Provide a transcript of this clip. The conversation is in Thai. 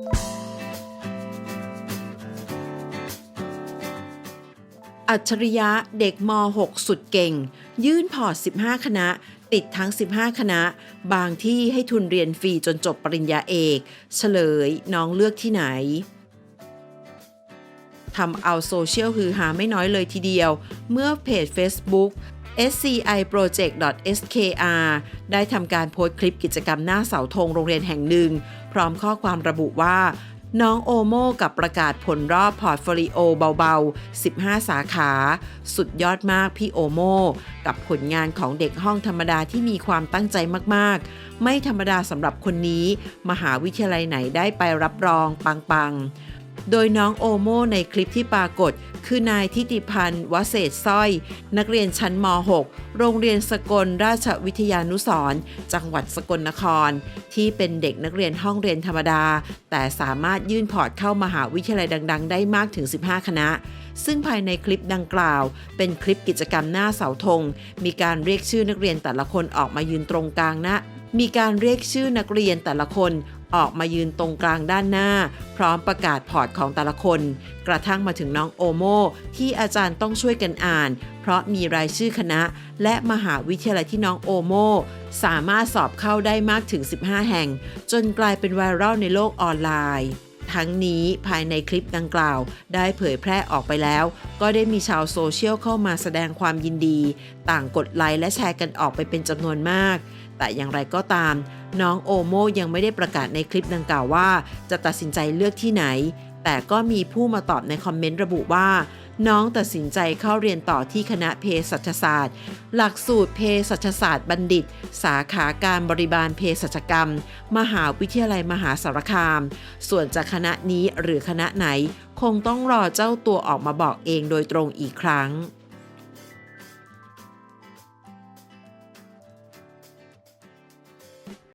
อัจฉริยะเด็กม .6 สุดเก่ง ยื่นพอร์ต 15 คณะ ติดทั้ง 15 คณะ บางที่ให้ทุนเรียนฟรีจนจบปริญญาเอก เฉลยน้องเลือกที่ไหนทำเอาโซเชียลฮือฮาไม่น้อยเลยทีเดียว เมื่อเพจ Facebook sci project skr ได้ทำการโพสต์คลิปกิจกรรมหน้าเสาธงโรงเรียนแห่งหนึ่ง พร้อมข้อความระบุว่า น้องโอโมกับประกาศผลรอบพอร์ตโฟลิโอเบาๆ 15 สาขา สุดยอดมากพี่โอโม กับผลงานของเด็กห้องธรรมดาที่มีความตั้งใจมากๆ ไม่ธรรมดาสำหรับคนนี้ มหาวิทยาลัยไหนได้ไปรับรองปังๆ โดยน้องโอโมในคลิปที่ปรากฏ คือนายทิติพันธ์วเศษสร้อย นักเรียนชั้นม .6 โรงเรียนสกลราชวิทยานุสรณ์จังหวัดสกลนคร ที่เป็นเด็กนักเรียนห้องเรียนธรรมดา แต่สามารถยื่นพอร์ตเข้ามหาวิทยาลัยดัง ๆ ได้มากถึง 15 คณะ ซึ่งภายในคลิปดังกล่าว เป็นคลิปกิจกรรมหน้าเสาธง มีการเรียกชื่อนักเรียนแต่ละคนออกมายืนตรงกลางหนะมีการเรียกชื่อนักเรียนแต่ละคน ออกมายืนตรงกลางด้านหน้า พร้อมประกาศพอร์ตของแต่ละคน กระทั่งมาถึงน้องโอโมที่อาจารย์ต้องช่วยกันอ่าน เพราะมีรายชื่อคณะ และมหาวิทยาลัยที่น้องโอโมสามารถสอบเข้าได้มากถึง 15 แห่ง จนกลายเป็นไวรัลในโลกออนไลน์ ทั้งนี้ภายในคลิปดังกล่าว ได้เผยแพร่ออกไปแล้ว ก็ได้มีชาวโซเชียลเข้ามาแสดงความยินดี ต่างกดไลค์และแชร์กันออกไปเป็นจำนวนมาก แต่อย่างไรก็ตาม น้องโอโมยังไม่ได้ประกาศในคลิปดังกล่าวว่า จะตัดสินใจเลือกที่ไหน แต่ก็มีผู้มาตอบในคอมเมนต์ระบุว่า น้องตัดสินใจเข้าเรียนต่อที่คณะเภสัชศาสตร์ หลักสูตรเภสัชศาสตร์บัณฑิต สาขาการบริบาลเภสัชกรรม มหาวิทยาลัยมหาสารคาม ส่วนจะคณะนี้หรือคณะไหน คงต้องรอเจ้าตัวออกมาบอกเองโดยตรงอีกครั้ง